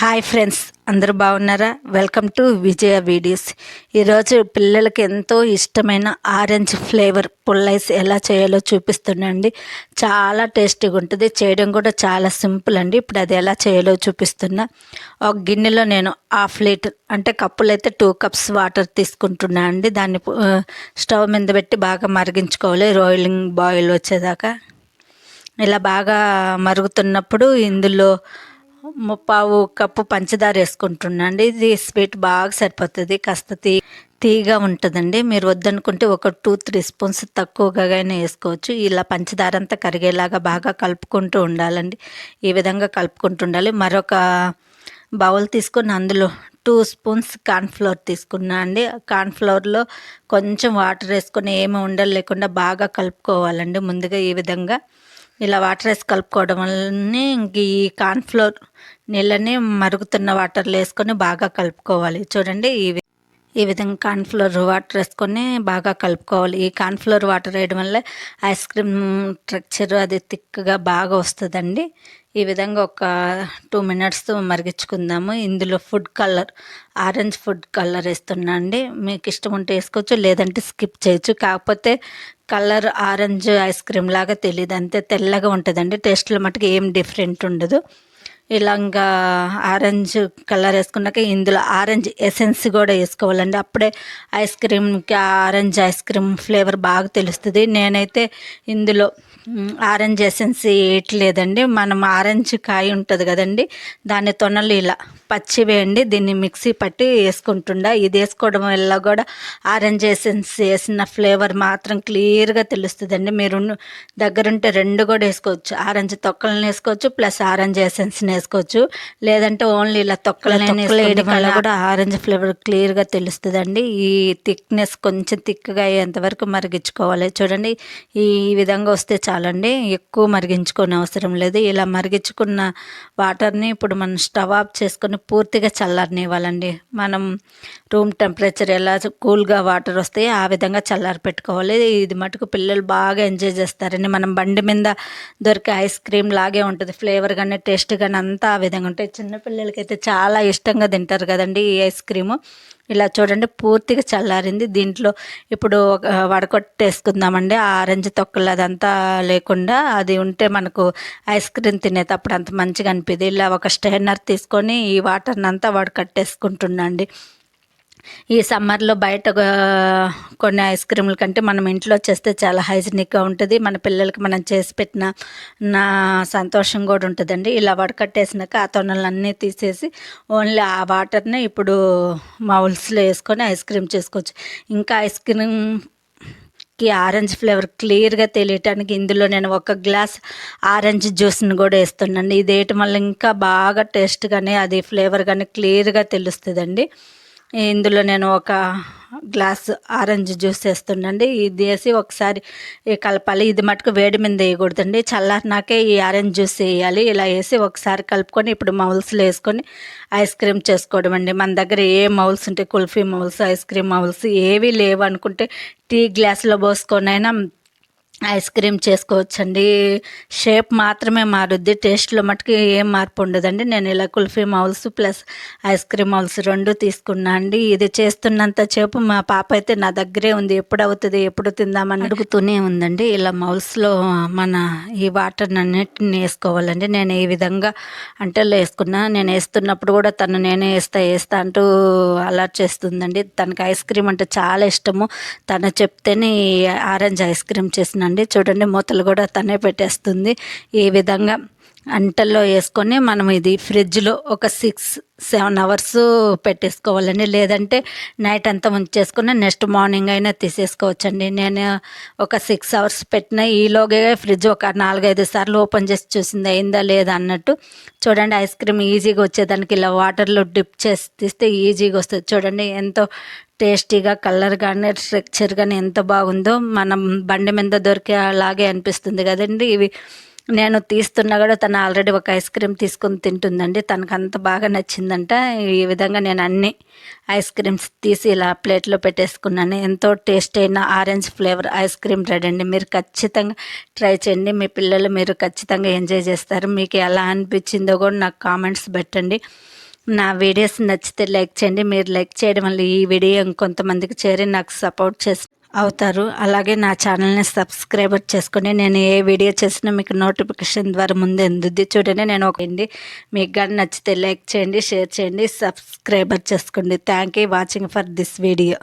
Hi friends అందరూ బాగున్నారా? Welcome to Vijaya videos. ఈరోజు పిల్లలకి ఎంతో ఇష్టమైన ఆరెంజ్ ఫ్లేవర్ పుల్లైస్ ఎలా చేయాలో చూపిస్తున్నాండి చాలా టేస్టీగా ఉంటుంది. చేయడం కూడా చాలా సింపుల్ అండి. ఇప్పుడు అది ఎలా చేయాలో చూపిస్తున్నా. ఒక గిన్నెలో నేను హాఫ్ లీటర్ అంటే కప్పులు అయితే టూ కప్స్ వాటర్ తీసుకుంటున్నా అండి. దాన్ని స్టవ్ మీద పెట్టి బాగా మరిగించుకోవాలి. రోయిలింగ్ బాయిల్ వచ్చేదాకా. ఇలా బాగా మరుగుతున్నప్పుడు ఇందులో ముప్పావు కప్పు పంచదార వేసుకుంటున్నాండి ఇది స్వీట్ బాగా సరిపోతుంది. కాస్త తీ తీగా ఉంటుందండి. మీరు వద్దనుకుంటే ఒక టూ త్రీ స్పూన్స్ తక్కువగానే వేసుకోవచ్చు. ఇలా పంచదార అంతా కరిగేలాగా బాగా కలుపుకుంటూ ఉండాలండి. ఈ విధంగా కలుపుకుంటూ ఉండాలి. మరొక బౌల్ తీసుకొని అందులో టూ స్పూన్స్ కార్న్ఫ్లవర్ తీసుకున్నా అండి. కార్న్ఫ్లవర్లో కొంచెం వాటర్ వేసుకొని ఏమి ఉండలు లేకుండా బాగా కలుపుకోవాలండి. ముందుగా ఈ విధంగా ఇలా వాటర్ వేసి కలుపుకోవడం వల్లనే ఇంక ఈ కార్న్ఫ్లోర్ నీళ్ళని మరుగుతున్న వాటర్లో వేసుకొని బాగా కలుపుకోవాలి. చూడండి ఇవి ఈ విధంగా కార్న్ఫ్లోర్ వాటర్ వేసుకొని బాగా కలుపుకోవాలి. ఈ కార్న్ఫ్లోర్ వాటర్ వేయడం వల్ల ఐస్ క్రీమ్ స్ట్రక్చర్ అది థిక్గా బాగా వస్తుందండి. ఈ విధంగా ఒక టూ మినిట్స్ మరిగించుకుందాము. ఇందులో food colour orange food colour వేస్తున్నా అండి. మీకు ఇష్టం ఉంటే వేసుకోవచ్చు లేదంటే స్కిప్ చేయొచ్చు. కాకపోతే కలర్ ఆరెంజ్ ఐస్ క్రీమ్ లాగా తెలియదు అంతే తెల్లగా ఉంటుందండి. టేస్ట్లో మటుకు ఏం డిఫరెంట్ ఉండదు. ఇలాగా ఆరెంజ్ కలర్ వేసుకున్నాక ఇందులో ఆరెంజ్ ఎసెన్స్ కూడా వేసుకోవాలండి. అప్పుడే ఐస్ క్రీమ్కి ఆరెంజ్ ఐస్ క్రీమ్ ఫ్లేవర్ బాగా తెలుస్తుంది. నేనైతే ఇందులో ఆరెంజ్ ఎసెన్స్ వేయట్లేదండి. మనం ఆరెంజ్ కాయ ఉంటుంది కదండి దాని తొనలు ఇలా పచ్చి వేయండి. దీన్ని మిక్సీ పట్టి వేసుకుంటుండా. ఇది వేసుకోవడం వల్ల కూడా ఆరెంజ్ ఎసెన్స్ వేసిన ఫ్లేవర్ మాత్రం క్లియర్గా తెలుస్తుందండి. మీరు దగ్గరుంటే రెండు కూడా వేసుకోవచ్చు. ఆరెంజ్ తొక్కలను వేసుకోవచ్చు ప్లస్ ఆరెంజ్ ఎసెన్స్ని వేసుకోవచ్చు లేదంటే ఓన్లీ ఇలా తొక్కలని వేయడం వల్ల కూడా ఆరెంజ్ ఫ్లేవర్ క్లియర్గా తెలుస్తుందండి. ఈ థిక్నెస్ కొంచెం థిక్గా అయ్యేంత వరకు మరిగించుకోవాలి. చూడండి ఈ విధంగా వస్తే చాలండి. ఎక్కువ మరిగించుకోని అవసరం లేదు. ఇలా మరిగించుకున్న వాటర్ని ఇప్పుడు మనం స్టవ్ ఆఫ్ చేసుకొని పూర్తిగా చల్లారనివ్వాలండి. మనం రూమ్ టెంపరేచర్ ఎలా కూల్గా వాటర్ వస్తాయో ఆ విధంగా చల్లారి పెట్టుకోవాలి. ఇది మటుకు పిల్లలు బాగా ఎంజాయ్ చేస్తారండి. మనం బండి మీద దొరికే ఐస్ క్రీమ్ లాగే ఉంటుంది. ఫ్లేవర్ కానీ టేస్ట్ కానీ అంతా ఆ విధంగా ఉంటాయి చిన్నపిల్లలకైతే చాలా ఇష్టంగా తింటారు కదండి ఈ ఐస్ క్రీము. ఇలా చూడండి పూర్తిగా చల్లారింది. దీంట్లో ఇప్పుడు ఒక వడకొట్టేసుకుందామండి. ఆ ఆరెంజ్ తొక్కలు అదంతా లేకుండా అది ఉంటే మనకు ఐస్ క్రీమ్ తినేటప్పుడు అంత మంచిగా అనిపిది. ఇలా ఒక స్టైనర్ తీసుకొని ఈ వాటర్ని అంతా వడకట్టేసుకుంటున్నాండి ఈ సమ్మర్లో బయట కొన్ని ఐస్ క్రీముల కంటే మనం ఇంట్లో చేస్తే చాలా హైజీనిక్గా ఉంటుంది. మన పిల్లలకి మనం చేసి పెట్టిన నా సంతోషం కూడా ఉంటుందండి. ఇలా వడకట్టేసినాక ఆ తొనలన్నీ తీసేసి ఓన్లీ ఆ వాటర్ని ఇప్పుడు మౌల్స్లో వేసుకొని ఐస్ క్రీమ్ చేసుకోవచ్చు. ఇంకా ఐస్ క్రీమ్కి ఆరెంజ్ ఫ్లేవర్ క్లియర్గా తెలియటానికి ఇందులో నేను ఒక గ్లాస్ ఆరెంజ్ జ్యూస్ని కూడా వేస్తున్నాను ఇది వేయటం వల్ల ఇంకా బాగా టేస్ట్ కానీ అది ఫ్లేవర్ కానీ క్లియర్గా తెలుస్తుందండి. ఇందులో నేను ఒక గ్లాస్ ఆరెంజ్ జ్యూస్ వేస్తుండండి. ఇది వేసి ఒకసారి కలపాలి. ఇది మటుకు వేడి మీద వేయకూడదండి. చల్లారినాకే ఈ ఆరెంజ్ జ్యూస్ వేయాలి. ఇలా వేసి ఒకసారి కలుపుకొని ఇప్పుడు మౌల్స్లో వేసుకొని ఐస్ క్రీమ్ చేసుకోవడం అండి. మన దగ్గర ఏ మౌల్స్ ఉంటాయి kulfi moulds ice cream moulds ఏవి లేవు అనుకుంటే టీ గ్లాస్లో పోసుకొని అయినా ఐస్ క్రీమ్ చేసుకోవచ్చండి. షేప్ మాత్రమే మారుద్ది. టేస్ట్లో మటుకు ఏం మార్పు ఉండదండి. నేను ఇలా kulfi moulds plus ice cream moulds రెండు తీసుకున్నా అండి. ఇది చేస్తున్నంత చేపు మా పాప అయితే నా దగ్గరే ఉంది. ఎప్పుడు అవుతుంది ఎప్పుడు తిందామని అడుగుతూనే ఉందండి. ఇలా మౌల్స్లో మన ఈ వాటర్ అన్నిటిని వేసుకోవాలండి. నేను ఈ విధంగా అంటల్లో వేసుకున్నా. నేను వేస్తున్నప్పుడు కూడా తను నేనే వేస్తా వేస్తా అంటూ అలర్ట్ చేస్తుందండి. తనకి ఐస్ క్రీమ్ అంటే చాలా ఇష్టము. తను చెప్తేనే ఆరెంజ్ ఐస్ క్రీమ్ అండి చూడండి మూతలు కూడా తనే పెట్టేస్తుంది. ఈ విధంగా అంటల్లో వేసుకొని మనం ఇది ఫ్రిడ్జ్లో ఒక సిక్స్ సెవెన్ అవర్స్ పెట్టేసుకోవాలండి. లేదంటే నైట్ అంతా ఉంచేసుకుని నెక్స్ట్ మార్నింగ్ అయినా తీసేసుకోవచ్చండి. నేను ఒక సిక్స్ అవర్స్ పెట్టిన ఈలోగే ఫ్రిడ్జ్ ఒక నాలుగైదు సార్లు ఓపెన్ చేసి చూసింది అయిందా లేదా అన్నట్టు. చూడండి ఐస్ క్రీమ్ ఈజీగా వచ్చేదానికి ఇలా వాటర్లో డిప్ చేసి తీస్తే ఈజీగా వస్తుంది. చూడండి ఎంతో టేస్టీగా కలర్ కానీ స్ట్రక్చర్ కానీ ఎంత బాగుందో మనం బండి మీద దొరికే అలాగే అనిపిస్తుంది కదండి. ఇవి నేను తీస్తున్నా కూడా తను ఆల్రెడీ ఒక ఐస్ క్రీమ్ తీసుకొని తింటుందండి. తనకు అంత బాగా నచ్చిందంట. ఈ విధంగా నేను అన్ని ఐస్ క్రీమ్స్ తీసి ఇలా ప్లేట్లో పెట్టేసుకున్నాను. ఎంతో టేస్ట్ అయిన orange flavour ice cream ready అండి. మీరు ఖచ్చితంగా ట్రై చేయండి. మీ పిల్లలు మీరు ఖచ్చితంగా ఎంజాయ్ చేస్తారు. మీకు ఎలా అనిపించిందో కూడా నాకు కామెంట్స్ పెట్టండి. నా వీడియోస్ నచ్చితే లైక్ చేయండి. మీరు లైక్ చేయడం వల్ల ఈ వీడియో ఇంకొంతమందికి చేరి నాకు సపోర్ట్ చేసి అవుతారు. అలాగే నా ఛానల్ని సబ్స్క్రైబర్ చేసుకుని నేను ఏ వీడియో చేసినా మీకు నోటిఫికేషన్ ద్వారా ముందు ఎందుద్ది చూడండి నేను ఒక మీకు కానీ నచ్చితే లైక్ చేయండి షేర్ చేయండి సబ్స్క్రైబర్ చేసుకోండి. Thank you watching for this video